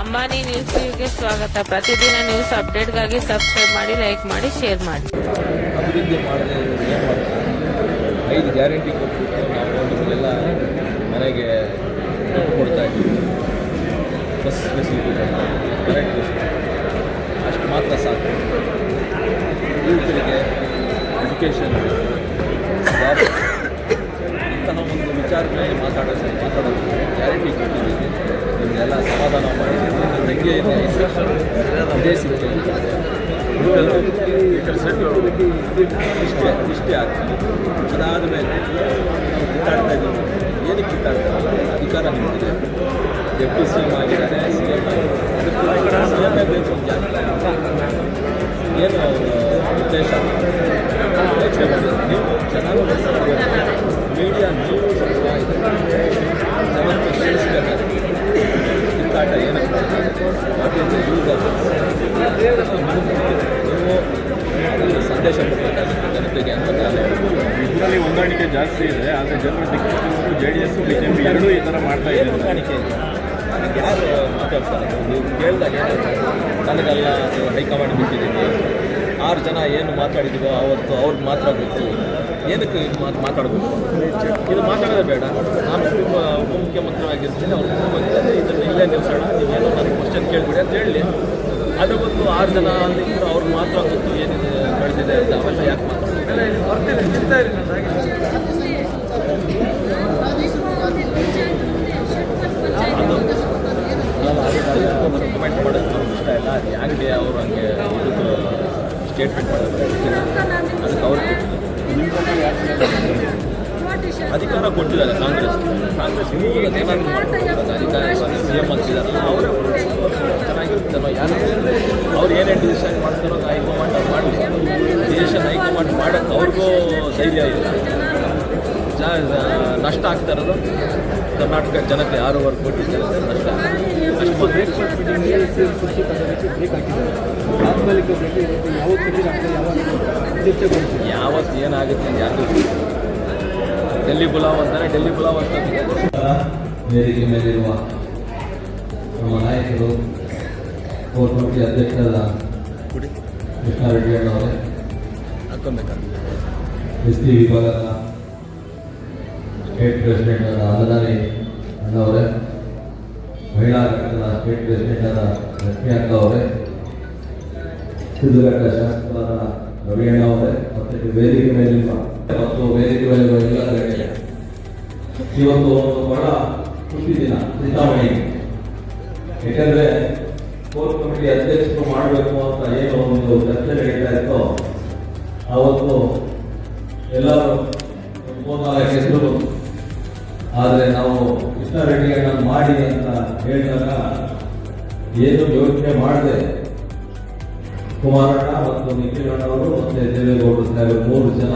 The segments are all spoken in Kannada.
ಅಂಬಾನಿ ನ್ಯೂಸ್ಗೆ ಸ್ವಾಗತ. ಪ್ರತಿದಿನ ನ್ಯೂಸ್ ಅಪ್ಡೇಟ್ಗಾಗಿ ಸಬ್ಸ್ಕ್ರೈಬ್ ಮಾಡಿ, ಲೈಕ್ ಮಾಡಿ, ಶೇರ್ ಮಾಡಿ. ಅಭಿವೃದ್ಧಿ ಮಾಡದೆ ಐದು ಗ್ಯಾರಂಟಿ ಕೊಟ್ಬಿಟ್ಟು ನಾವು ನಿಮಗೆಲ್ಲ ಮನೆಗೆ ಕೊಡ್ತಾ ಇದ್ದೀವಿ. ಬಸ್ ಫೆಸಿಲಿಟಿ ಕೊಡ್ತಾ ಇದ್ದೀವಿ. ಅಷ್ಟು ಮಾತ್ರ ಸಾಕು. ಯುವಕರಿಗೆ ಎಜುಕೇಷನ್ ಇಂತಹ ಒಂದು ವಿಚಾರಗಳಲ್ಲಿ ಮಾತಾಡೋದು ಮಾತಾಡೋದು ಗ್ಯಾರಂಟಿ ಕೊಟ್ಟಿದ್ದೀನಿ ನಿಮಗೆಲ್ಲ ಸಮಾಧಾನ ಮಾಡಿ ತಂಗಿ ಇದೆ. ಸಿಕ್ಕಿ. ಇಷ್ಟೇ ಇಷ್ಟೇ ಆಗ್ತದೆ. ಅದಾದ ಮೇಲೆ ಕಿತ್ತಾಡ್ತಾ ಇದ್ದೀವಿ ಏನಕ್ಕೆ ಕಿತ್ತಾಡ್ತಾ ಅಧಿಕಾರ ನಿಮಗಿದೆ. ಡೆಪ್ಟಿ ಸಿ ಎಂ ಆಗಿದ್ದಾರೆ ಸಿ ಎಂ ಆಗಿದ್ದಾರೆ. ಬೇಕು ಏನು ಉದ್ದೇಶ? ನೀವು ಚೆನ್ನಾಗಿ ಮೀಡಿಯಾ ನೀವು ಕೇಳಿದಾಗ ನನಗೆಲ್ಲ ನೀವು ಹೈಕಮಾಂಡ್ ಬಿಟ್ಟಿದ್ದೀನಿ ಆರು ಜನ ಏನು ಮಾತಾಡಿದೀವೋ ಅವತ್ತು ಅವ್ರಿಗೆ ಮಾತ್ರ ಗೊತ್ತು. ಏನಕ್ಕೆ ಇದು ಮಾತು ಮಾತಾಡಬೇಕು? ಇದು ಮಾತಾಡೋದೇ ಬೇಡ. ನಾನು ಉಪ ಉಪಮುಖ್ಯಮಂತ್ರಿ ಆಗಿರ್ತೀನಿ ಅವ್ರು ಮುಖ್ಯಮಂತ್ರಿ ಇದನ್ನು ಇಲ್ಲೇ ನಿಲ್ಸೋಣ. ನೀವೇನೋ ನನಗೆ ಕ್ವಶನ್ ಕೇಳಿಬಿಡಿ ಅಂತ ಹೇಳಿ. ಅದು ಒಂದು ಆರು ಜನ ಅಲ್ಲಿ ಅವ್ರಿಗೆ ಮಾತ್ರ ಗೊತ್ತು ಏನಿದೆ ಬೆಳೆದಿದೆ ಅಂತ. ಅವೆಲ್ಲ ಯಾಕೆ ಮಾತಾಡ್ತಾರೆ ಕಮೆಂಟ್ ಮಾಡೋದು ನಮ್ಗೆ ಇಷ್ಟ ಇಲ್ಲ ಅದು ಯಾಕೆ ಅವರು ಹಂಗೆ ಇದಕ್ಕೆ ಸ್ಟೇಟ್ಮೆಂಟ್ ಅದಕ್ಕೆ ಅಧಿಕಾರ ಕೊಟ್ಟಿದ್ದಾರೆ ಕಾಂಗ್ರೆಸ್. ಕಾಂಗ್ರೆಸ್ ಅಧಿಕಾರ ಸಿ ಎಂ ಅಂತಿದಾರಲ್ಲ ಅವರು ಚೆನ್ನಾಗಿರುತ್ತಲ್ಲ ಯಾರು ಅವ್ರು ಏನೇನು ಡಿಸಿಷನ್ ಮಾಡ್ತಾರೋ ಹೈಕಮಾಂಡ್ ಅವ್ರು ಮಾಡಲಿ. ಹೈಕಮಾಂಡ್ ಮಾಡೋಕ್ಕೆ ಅವ್ರಿಗೂ ಧೈರ್ಯ ಇಲ್ಲ. ನಷ್ಟ ಆಗ್ತಾ ಇರೋದು ಕರ್ನಾಟಕ ಜನತೆ ಆರೂವರೆ ಕೋಟಿ ಜನತೆ ನಷ್ಟ ಅಷ್ಟು ಯಾವತ್ತು ಏನಾಗುತ್ತೆ ಅಂತ ಯಾರಿಗೂ. ಡೆಲ್ಲಿ ಪುಲಾವ್ ಅಂತಾರೆ ಡೆಲ್ಲಿ ಪುಲಾವ್ ಅಂತ ವೇದಿಕೆ ಮೇಲಿರುವ ನಮ್ಮ ನಾಯಕರು ಕೋರ್ ಕಮಿಟಿ ಅಧ್ಯಕ್ಷರಾದ ಕೃಷ್ಣಾರೆಡ್ಡಿ ಅವರೇ ಎಸ್ ಟಿ ವಿಭಾಗದ ಸ್ಟೇಟ್ ಪ್ರೆಸಿಡೆಂಟ್ ಆದ ಅಲ್ಲದಾರಿ ಅಣ್ಣವರೇ ಮಹಿಳಾ ಘಟಕದ ಸ್ಟೇಟ್ ಪ್ರೆಸಿಡೆಂಟ್ ಆದ ಲಕ್ಷ್ಮಿ ಅಕ್ಕ ಅವರೇ ಸಿದ್ಧಘಟ್ಟ ಶಾಸಕರಾದ ರವೀಣ ಅವರೇ, ಮತ್ತು ವೇದಿಕೆ ಮೇಲಿರುವ ಮತ್ತು ವೇದಿಕೆ ಮೇಲಿರುವ ಎಲ್ಲ ಗಣ್ಯರೇ ಇವತ್ತು ಒಂದು ಬಹಳ ಖುಷಿ ದಿನ ಚಿಂತಾಮಣಿ ಯಾಕಂದ್ರೆ ಕೋರ್ ಕಮಿಟಿ ಅಧ್ಯಕ್ಷರು ಮಾಡಬೇಕು ಅಂತ ಏನು ಒಂದು ಚರ್ಚೆ ನಡೀತಾ ಇತ್ತೋ. ಅವತ್ತು ಎಲ್ಲರೂ ಮೂರ್ನಾಲ್ಕು ಹೆಸರು ಆದರೆ ನಾವು ಕೃಷ್ಣಾರೆಡ್ಡಿಯನ್ನ ಮಾಡಿ ಅಂತ ಹೇಳಿದಾಗ ಏನು ಯೋಚನೆ ಮಾಡದೆ ಕುಮಾರಣ್ಣ ಮತ್ತು ನಿಖಿಲಣ್ಣವರು ಮತ್ತೆ ದೇವೇಗೌಡರು ಸಾಹೇಬ್ ಮೂರು ಜನ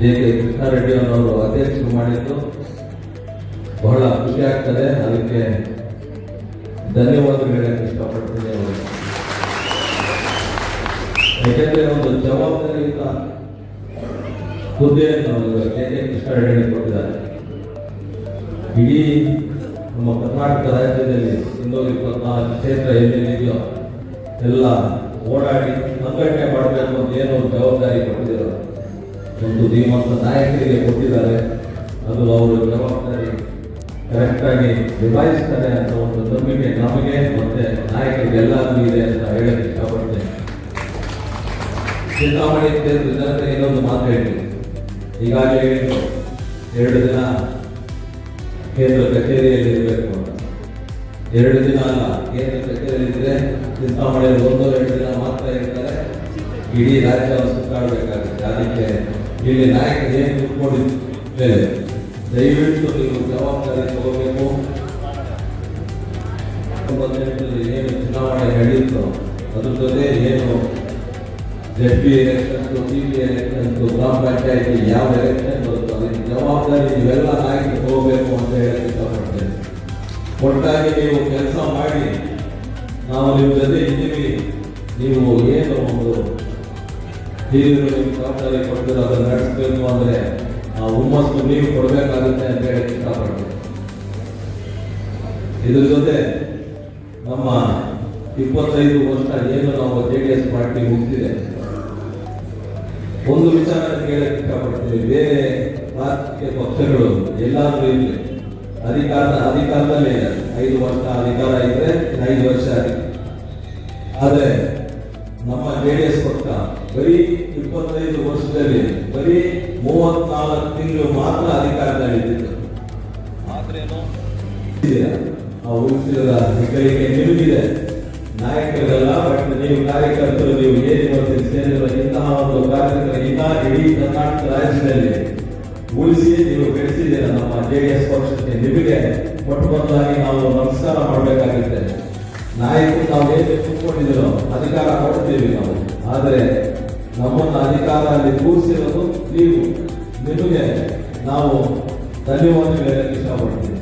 ಜೆ ಕೆ ಕೃಷ್ಣಾರೆಡ್ಡಿ ಅನ್ನೋರು ಅಧ್ಯಕ್ಷರು ಮಾಡಿದ್ದು. ಬಹಳ ಖುಷಿ ಆಗ್ತದೆ. ಅದಕ್ಕೆ ಧನ್ಯವಾದಗಳು ಹೇಳಕ್ಕೆ ಇಷ್ಟಪಡ್ತೀನಿ ಯಾಕೆಂದರೆ ಒಂದು ಜವಾಬ್ದಾರಿಯುತ ಹುದ್ದೆಯನ್ನು ಕೆ ಕೆ ಕೃಷ್ಣಾರೆಡ್ಡಿ ಕೊಟ್ಟಿದ್ದಾರೆ. ಇಡೀ ನಮ್ಮ ಕರ್ನಾಟಕ ರಾಜ್ಯದಲ್ಲಿ ಇನ್ನೂರ ಇಪ್ಪತ್ನಾಲ್ಕು ಕ್ಷೇತ್ರ ಎಲ್ಲೆಲ್ಲಿದೆಯೋ ಎಲ್ಲ ಓಡಾಡಿ ಸಂಘಟನೆ ಮಾಡಬೇಕು ಅಂತ ಏನೋ ಜವಾಬ್ದಾರಿ ಕೊಟ್ಟಿದ್ದಾರೆ. ಒಂದು ಧೀಮಂತ ನಾಯಕರಿಗೆ ಕೊಟ್ಟಿದ್ದಾರೆ. ಅದು ಅವರು ಜವಾಬ್ದಾರಿ ಕರೆಕ್ಟಾಗಿ ನಿಭಾಯಿಸ್ತಾರೆ ಅಂತ ಒಂದು ನಂಬಿಕೆ ನಮಗೆ ಮತ್ತೆ ನಾಯಕರಿಗೆಲ್ಲರಿಗೂ ಇದೆ ಅಂತ ಹೇಳಕ್ಕೆ ಇಷ್ಟಪಡ್ತೇನೆ. ಚಿಂತಾಮಣಿ ಕ್ಷೇತ್ರದ ಜನತೆ ಇನ್ನೊಂದು ಮಾತು ಹೇಳ್ತೀನಿ. ಈಗಾಗಲೇ ಎರಡು ದಿನ ಕೇಂದ್ರ ಕಚೇರಿಯಲ್ಲಿ ಇರಬೇಕು ಅಂತ. ಎರಡು ದಿನ ಅಲ್ಲ ಕೇಂದ್ರ ಕಚೇರಿಯಲ್ಲಿ ಇದ್ರೆ ಚಿಂತಾಮಣಿಯಲ್ಲಿ ಒಂದು ಎರಡು ದಿನ ಮಾತ್ರ ಇರ್ತಾರೆ ಇಡೀ ರಾಜ್ಯವನ್ನು ಸುತ್ತಾಡಬೇಕಾಗುತ್ತೆ. ಅದಕ್ಕೆ ಇಲ್ಲಿ ನಾಯಕರು ಏನು ಕೂತ್ಕೊಂಡಿದ್ದೇವೆ ದಯವಿಟ್ಟು ನೀವು ಜವಾಬ್ದಾರಿ ತಗೋಬೇಕು. ತೊಂಬತ್ತೆಂಟರಲ್ಲಿ ಏನು ಚುನಾವಣೆ ನಡೆಯಿತು ಅದ್ರ ಜೊತೆ ಏನು Z P elections C P elections ಗ್ರಾಮ ಪಂಚಾಯತಿ ಯಾವ ಎಲೆಕ್ಷನ್ ಬರುತ್ತೋ, ಅದಕ್ಕೆ ಜವಾಬ್ದಾರಿ ನೀವೆಲ್ಲ ನಾಯಕರು ತಗೋಬೇಕು ಅಂತ ಹೇಳಕ್ಕೆ ಇಷ್ಟಪಡ್ತೇನೆ. ಒಟ್ಟಾಗಿ ನೀವು ಕೆಲಸ ಮಾಡಿ, ನಾವು ನಿಮ್ಮ ಜೊತೆ ಇದ್ದೀವಿ. ನೀವು ಏನು ಒಂದು ಹಿರಿಯರು ನಿಮ್ಗೆ ಜವಾಬ್ದಾರಿ ಕೊಡ್ತೀರೋ ಅದನ್ನು ನಡೆಸಬೇಕು ಅಂದರೆ ಆ ಹುಮ್ಮಸ್ಸು ನೀವು ಕೊಡಬೇಕಾಗುತ್ತೆ ಅಂತ ಹೇಳಿ ಇಷ್ಟಪಡ್ತೀನಿ ಇದ್ರ ಜೊತೆ ನಮ್ಮ ಇಪ್ಪತ್ತೈದು ವರ್ಷ ಏನು ನಾವು ಜೆ ಡಿ ಎಸ್ ಪಾರ್ಟಿ ಮುಗಿದಿದೆ. ಒಂದು ವಿಚಾರ ಕೇಳಕ್ಕೆ ಇಷ್ಟಪಡ್ತೀವಿ ಬೇರೆ ರಾಜಕೀಯ ಪಕ್ಷಗಳು ಎಲ್ಲಾದರೂ ಇರಲಿ. ಅಧಿಕಾರ ಅಧಿಕಾರದಲ್ಲಿ ಐದು ವರ್ಷ ಅಧಿಕಾರ ಇದ್ರೆ ಐದು ವರ್ಷ ಆದರೆ ನಮ್ಮ ಜೆ ಡಿ ಎಸ್ ಪಕ್ಷ ಬರೀ ಇಪ್ಪತ್ತೈದು ವರ್ಷದಲ್ಲಿ ಬರೀ ಮೂವತ್ನಾಲ್ಕು ತಿಂಗಳು ಮಾತ್ರ ಅಧಿಕಾರದಲ್ಲಿದ್ದು ಆದ್ರೇನು? ಇದೆಯಾ? ಆ ಉಳಿಸಿದ ಹೆಗ್ಗಳಿಕೆ ನಿಮಗಿದೆ. ನಾಯಕರಿಗೆಲ್ಲ ಬಟ್ ನೀವು ಕಾರ್ಯಕರ್ತರು ನೀವು ಏನು ಮಾಡ್ತೀರಿ ಸೇರಿರುವ ಇಂತಹ ಒಂದು ಕಾರ್ಯಕ್ರಮ ಇಡೀ ಕರ್ನಾಟಕ ರಾಜ್ಯದಲ್ಲಿ ಉಳಿಸಿ ನೀವು ಬೆಳೆಸಿದ್ದೀರ ನಮ್ಮ ಜೆ ಡಿ ಎಸ್ ಪಕ್ಷಕ್ಕೆ ನಿಮಗೆ ಮೊಟ್ಟ ನಾವು ನಮಸ್ಕಾರ ಮಾಡಬೇಕಾಗಿದೆ ನಾಯಕರು ನಾವು ಏನು ಕೂತ್ಕೊಂಡಿದ್ದೀರೋ ಅಧಿಕಾರ ಕೊಡ್ತೀವಿ ನಾವು. ಆದರೆ ನಮ್ಮನ್ನು ಅಧಿಕಾರದಲ್ಲಿ ಕೂರಿಸಿರೋದು ನೀವು. ನಿಮಗೆ ನಾವು ಧನ್ಯವಾದ ಹೇಳಕ್ಕೆ ಇಷ್ಟಪಡ್ತೀವಿ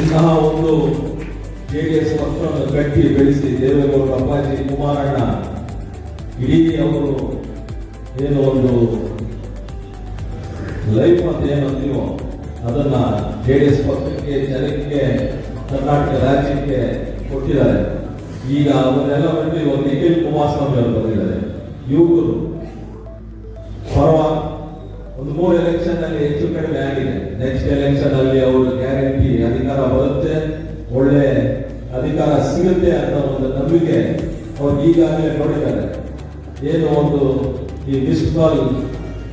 ಇಂತಹ ಒಂದು ಜೆ ಡಿ ಎಸ್ ಪಕ್ಷವನ್ನು ಕಟ್ಟಿ ಬೆಳೆಸಿ ದೇವೇಗೌಡ ಅಪ್ಪಾಜಿ ಕುಮಾರಣ್ಣ, ಇಡೀ ಅವರು ಏನು ಒಂದು ಲೈಫ್ ಅಂತ ಏನು ಅಂತೀವೋ ಅದನ್ನ ಜೆ ಡಿ ಎಸ್ ಪಕ್ಷಕ್ಕೆ, ಜನಕ್ಕೆ, ಕರ್ನಾಟಕ ರಾಜ್ಯಕ್ಕೆ ಕೊಟ್ಟಿದ್ದಾರೆ. ಈಗ ಅವನ್ನೆಲ್ಲ ಬಿಟ್ಟು ಇವತ್ತು ನಿಖಿಲ್ ಕುಮಾರಸ್ವಾಮಿ ಅವರು ಬಂದಿದ್ದಾರೆ. ಯುವಕರು ಒಂದು ಮೂರು ಎಲೆಕ್ಷನ್ ಅಲ್ಲಿ ಹೆಚ್ಚು ಕಡಿಮೆ ಆಗಿದೆ. ನೆಕ್ಸ್ಟ್ ಎಲೆಕ್ಷನ್ ಅಲ್ಲಿ ಅವರು ಗ್ಯಾರಂಟಿ ಅಧಿಕಾರ ಬರುತ್ತೆ, ಒಳ್ಳೆ ಅಧಿಕಾರ ಸಿಗುತ್ತೆ ಅಂತ ಒಂದು ನಂಬಿಕೆ ಅವ್ರು ಈಗಾಗಲೇ ನೋಡಿದ್ದಾರೆ ಏನು ಒಂದು ಈ ಮಿಸ್ ಕಾಲ್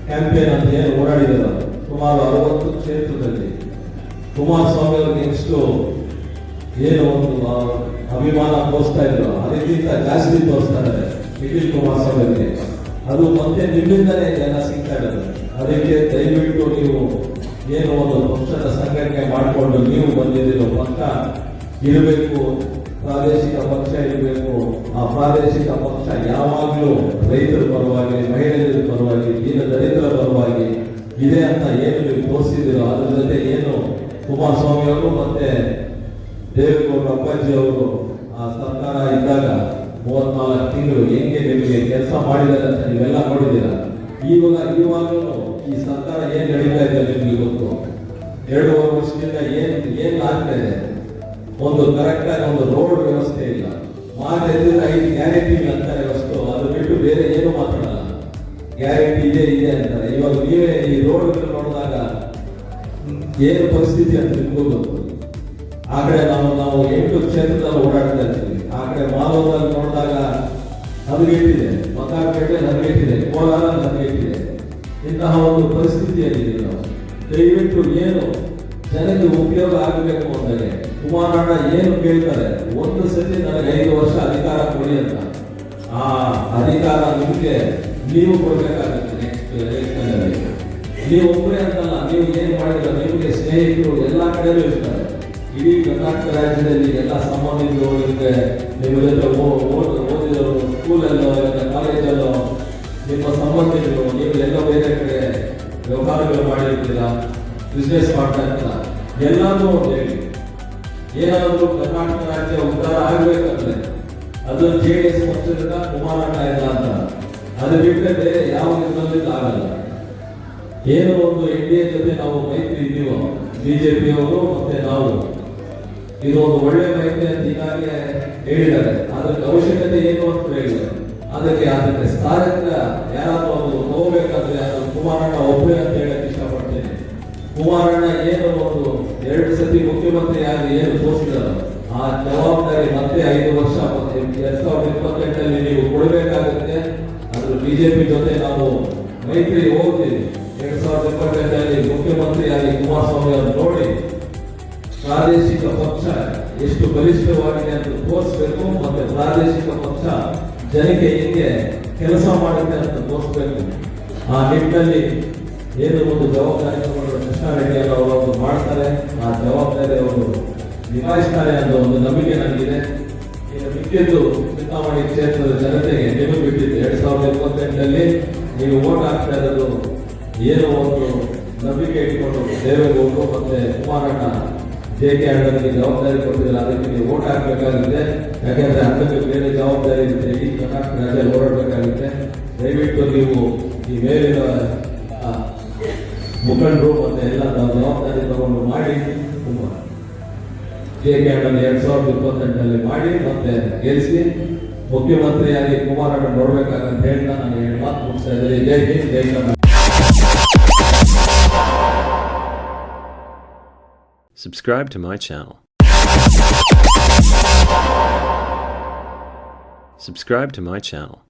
ಕ್ಯಾಂಪೇನ್ ಅಂತ ಏನು ಓಡಾಡಿದರು. ಸುಮಾರು ಅರವತ್ತು ಕ್ಷೇತ್ರದಲ್ಲಿ. ಕುಮಾರಸ್ವಾಮಿ ಅವರಿಗೆ ಎಷ್ಟು ಏನು ಒಂದು ಅಭಿಮಾನ ತೋರಿಸ್ತಾ ಇದ್ರು. ಅದಕ್ಕಿಂತ ಜಾಸ್ತಿ ತೋರಿಸ್ತಾ ಇದ್ದಾರೆ ನಿಖಿಲ್ ಕುಮಾರಸ್ವಾಮಿ ಅದು ಮತ್ತೆ ನಿಮ್ಮಿಂದಲೇ ಜನ ಸಿಗ್ತಾ ಇರೋದು. ಅದಕ್ಕೆ ದಯವಿಟ್ಟು ನೀವು ಏನು ಒಂದು ಪಕ್ಷದ ಸಂಘಟನೆ ಮಾಡಿಕೊಂಡು ನೀವು ಬಂದಿದ್ದೀರೋ ಪಕ್ಷ ಇರಬೇಕು, ಪ್ರಾದೇಶಿಕ ಪಕ್ಷ ಇರಬೇಕು. ಆ ಪ್ರಾದೇಶಿಕ ಪಕ್ಷ ಯಾವಾಗಲೂ ರೈತರ ಪರವಾಗಿ, ಮಹಿಳೆಯರ ಪರವಾಗಿ ಇದೆ ಅಂತ ಏನು ನೀವು ತೋರಿಸಿದಿರೋ ಅದ್ರ ಜೊತೆ ಏನು ಕುಮಾರಸ್ವಾಮಿ ಅವರು ಮತ್ತೆ ದೇವೇಗೌಡ ಅಪ್ಪಾಜಿ ಅವರು ಆ ಸರ್ಕಾರ ಇದ್ದಾಗ ಮೂವತ್ನಾಲ್ಕು ತಿಂಗಳು ಹೆಂಗೆ ನಿಮಗೆ ಕೆಲಸ ಮಾಡಿದ್ದಾರೆ ಅಂತ ನೀವೆಲ್ಲ ನೋಡಿದ್ದೀರ? ಇವಾಗ ಇವಾಗಲೂ ಈ ಸರ್ಕಾರ ಏನು ನಡೀತಾ ಇದೆ ನಿಮಗೆ ಗೊತ್ತು? ಎರಡೂವರೆ ವರ್ಷದಿಂದ ಏನು ಏನು ಆಗ್ತಾ ಇದೆ? ಒಂದು ಕರೆಕ್ಟ್ ಆಗಿ ಒಂದು ರೋಡ್ ವ್ಯವಸ್ಥೆ ಇಲ್ಲ. ಮಾತಾಡಿದ್ರೆ ಐದು ಗ್ಯಾರಂಟಿ ಅಂತಾರೆ ಅಷ್ಟು, ಅದು ಬಿಟ್ಟು ಬೇರೆ ಏನು ಮಾತಾಡಲ್ಲ. ಗ್ಯಾರಂಟಿ ಇದೆ ಇದೆ ಅಂತಾರೆ. ಇವಾಗ ನೀವೇ ಈ ರೋಡ್ ನೋಡಿದಾಗ ಏನು ಪರಿಸ್ಥಿತಿ ಅಂತ ಗೊತ್ತು? ಆ ಕಡೆ ನಾವು ನಾವು ಎಂಟು ಕ್ಷೇತ್ರದಲ್ಲಿ ಓಡಾಡ್ತಾ ಇರ್ತೀವಿ ಆ ಕಡೆ ಮಾಲೂರಲ್ಲಿ ನೋಡಿದಾಗ ಹದಗೆಟ್ಟಿದೆ. ಮಕಾಪೇಟೆ ಹದಗೆಟ್ಟಿದೆ. ಕೋಲಾರ ಹದಗೆಟ್ಟಿದೆ. ಇಂತಹ ಒಂದು ಪರಿಸ್ಥಿತಿಯಲ್ಲಿದ್ದೀವಿ ನಾವು. ದಯವಿಟ್ಟು ಏನು ಜನಕ್ಕೆ ಉಪಯೋಗ ಆಗಬೇಕು ಅಂದರೆ ಕುಮಾರಣ್ಣ ಏನು ಕೇಳ್ತಾರೆ? ಒಂದು ಸತಿ ನನಗೆ ಐದು ವರ್ಷ ಅಧಿಕಾರ ಕೊಡಿ ಅಂತ. ಆ ಅಧಿಕಾರ ನಿಮಗೆ ನೀವು ಕೊಡಬೇಕಾಗುತ್ತೆ ನೆಕ್ಸ್ಟ್ ಎಲೆಕ್ಷನಲ್ಲಿ ನೀವು ಒಬ್ಬರೇ ಅಂತಲ್ಲ, ನೀವು ಏನು ಮಾಡಿದ್ರೆ, ನಿಮಗೆ ಸ್ನೇಹಿತರು ಎಲ್ಲ ಕಡೆಯಲ್ಲೂ ಇರ್ತಾರೆ. ಇಡೀ ಕರ್ನಾಟಕ ರಾಜ್ಯದಲ್ಲಿ ಎಲ್ಲ ಸಂಬಂಧಿಕರು ನಿಮಗೆ ಓದ್- ಓದಿದವರು ಸ್ಕೂಲಲ್ಲೋ ಇಲ್ಲ ಕಾಲೇಜಲ್ಲೋ ನಿಮ್ಮ ಸಂಬಂಧಿಕರು, ನೀವು ಎಲ್ಲ ಬೇರೆ ಕಡೆ ವ್ಯವಹಾರಗಳು ಮಾಡಿರ್ತೀರಾ ಬಿಸ್ನೆಸ್ ಮಾಡ್ತಾ ಇರ್ತೀರ, ಎಲ್ಲಾನು ಹೇಳಿ. ಏನಾದರೂ ಕರ್ನಾಟಕ ರಾಜ್ಯ ಉದ್ಧಾರ ಆಗಬೇಕಂದ್ರೆ ಅದು ಜೆ ಡಿ ಎಸ್ ಪಕ್ಷದಿಂದ ಕುಮಾರಣ್ಣ ಇಲ್ಲ ಅಂತ. ಅದು ಬಿಟ್ಟರೆ ಬೇರೆ ಯಾವ ಇದರಲ್ಲಿ ಆಗಲ್ಲ. ಏನು ಒಂದು ಎನ್ ಡಿ ಎ ಜೊತೆ ನಾವು ಮೈತ್ರಿ ಇದ್ದೀವೋ ಬಿಜೆಪಿ ಅವರು ಮತ್ತೆ ನಾವು. ಇದು ಒಂದು ಒಳ್ಳೆ ಮೈತ್ರಿ ಅಂತ ಈಗಾಗಲೇ ಹೇಳಿದ್ದಾರೆ. ಅದಕ್ಕೆ ಅವಶ್ಯಕತೆ ಏನು ಅಂತ ಹೇಳಿದ್ದಾರೆ ಅದಕ್ಕೆ ಅದಕ್ಕೆ ಸ್ಥಾನಕ್ಕೆ ಯಾರಾದರೂ ಅವರು ಹೋಗ್ಬೇಕಾದ್ರೆ ಅದು ಕುಮಾರಣ್ಣ ಒಬ್ಬರೇ ಅಂತ ಹೇಳಕ್ ಇಷ್ಟಪಡ್ತೇನೆ. ಕುಮಾರಣ್ಣ ಏನು ಒಂದು ಎರಡು ಸತಿ ಮುಖ್ಯಮಂತ್ರಿ ಆಗಿ ಏನು ತೋರಿಸಿದಾರೋ ಆ ಜವಾಬ್ದಾರಿ ಮತ್ತೆ ಐದು ವರ್ಷ ಮತ್ತೆ ಎರಡ್ ಸಾವಿರದ ಇಪ್ಪತ್ತೆಂಟರಲ್ಲಿ ನೀವು ಕೊಡಬೇಕಾಗುತ್ತೆ. ಅದು ಬಿಜೆಪಿ ಜೊತೆ ನಾವು ಮೈತ್ರಿ ಹೋಗ್ತೀವಿ. ಎರಡ್ ಸಾವಿರದ ಇಪ್ಪತ್ತೆಂಟರಲ್ಲಿ ಮುಖ್ಯಮಂತ್ರಿಯಾಗಿ ಕುಮಾರಸ್ವಾಮಿ ಅವರು ನೋಡಿ ಪ್ರಾದೇಶಿಕ ಪಕ್ಷ ಎಷ್ಟು ಬಲಿಷ್ಠವಾಗಿದೆ ಅಂತ ತೋರಿಸ್ಬೇಕು ಮತ್ತೆ ಪ್ರಾದೇಶಿಕ ಪಕ್ಷ ಜನಕ್ಕೆ ಹೆಂಗೆ ಕೆಲಸ ಮಾಡುತ್ತೆ ಅಂತ ತೋರಿಸ್ಬೇಕು. ಆ ನಿಟ್ಟಿನಲ್ಲಿ ಏನು ಒಂದು ಜವಾಬ್ದಾರಿ ಅವರು ಅವರು ಮಾಡ್ತಾರೆ. ಆ ಜವಾಬ್ದಾರಿ ಅವರು ನಿಭಾಯಿಸ್ತಾರೆ ಅನ್ನೋ ಒಂದು ನಂಬಿಕೆ ನನಗಿದೆ. ಈಗ ಚುನಾವಣೆ ಕ್ಷೇತ್ರದ ಜನತೆಗೆ ನಿಮಗೆ ಬಿಟ್ಟಿದ್ದು ಎರಡ್ ಸಾವಿರದ ಇಪ್ಪತ್ತೆಂಟರಲ್ಲಿ ನೀವು ಓಟ್ ಹಾಕ್ತಾ ಇರೋದು ಏನು ಒಂದು ನಂಬಿಕೆ ಇಟ್ಕೊಂಡು ದೇವೇಗೌಡರು ಮತ್ತೆ ಕುಮಾರಣ್ಣ ಜೆ ಕೆ ಅಣ್ಣನಿಗೆ ಜವಾಬ್ದಾರಿ ಕೊಟ್ಟಿದ್ದಾರೆ. ಅದಕ್ಕೆ ನೀವು ಓಟ್ ಹಾಕಬೇಕಾಗುತ್ತೆ. ಯಾಕೆಂದ್ರೆ ಅಣ್ಣಕ್ಕೆ ಬೇರೆ ಜವಾಬ್ದಾರಿ ಇರುತ್ತೆ. ಈ ಕರ್ನಾಟಕ ರಾಜ್ಯ ಹೋರಾಡಬೇಕಾಗುತ್ತೆ. ದಯವಿಟ್ಟು ನೀವು ಈ ಮೇಲಿನ ಮುಖಂಡರು ಮತ್ತೆ ಎಲ್ಲ ಜವಾಬ್ದಾರಿ ತಗೊಂಡು ಮಾಡಿ. ತುಂಬ. ಜೆ ಕೆ ಹಣ್ಣಲ್ಲಿ ಎರಡ್ ಸಾವಿರದ ಇಪ್ಪತ್ತೆಂಟರಲ್ಲಿ ಮಾಡಿ ಮತ್ತೆ ಗೆಲ್ಲಿಸಿ ಮುಖ್ಯಮಂತ್ರಿಯಾಗಿ ಕುಮಾರಣ್ಣ ನೋಡ್ಬೇಕಾಗಂತ ಹೇಳ್ತಾ ನಾನು ಎರಡು ಮಾತು ಮುಗಿಸ್ತಾ ಇದ್ದೀನಿ ಜೈ ಹಿಂದ್, ಜೈ Karnataka Subscribe to my channel. Subscribe to my channel.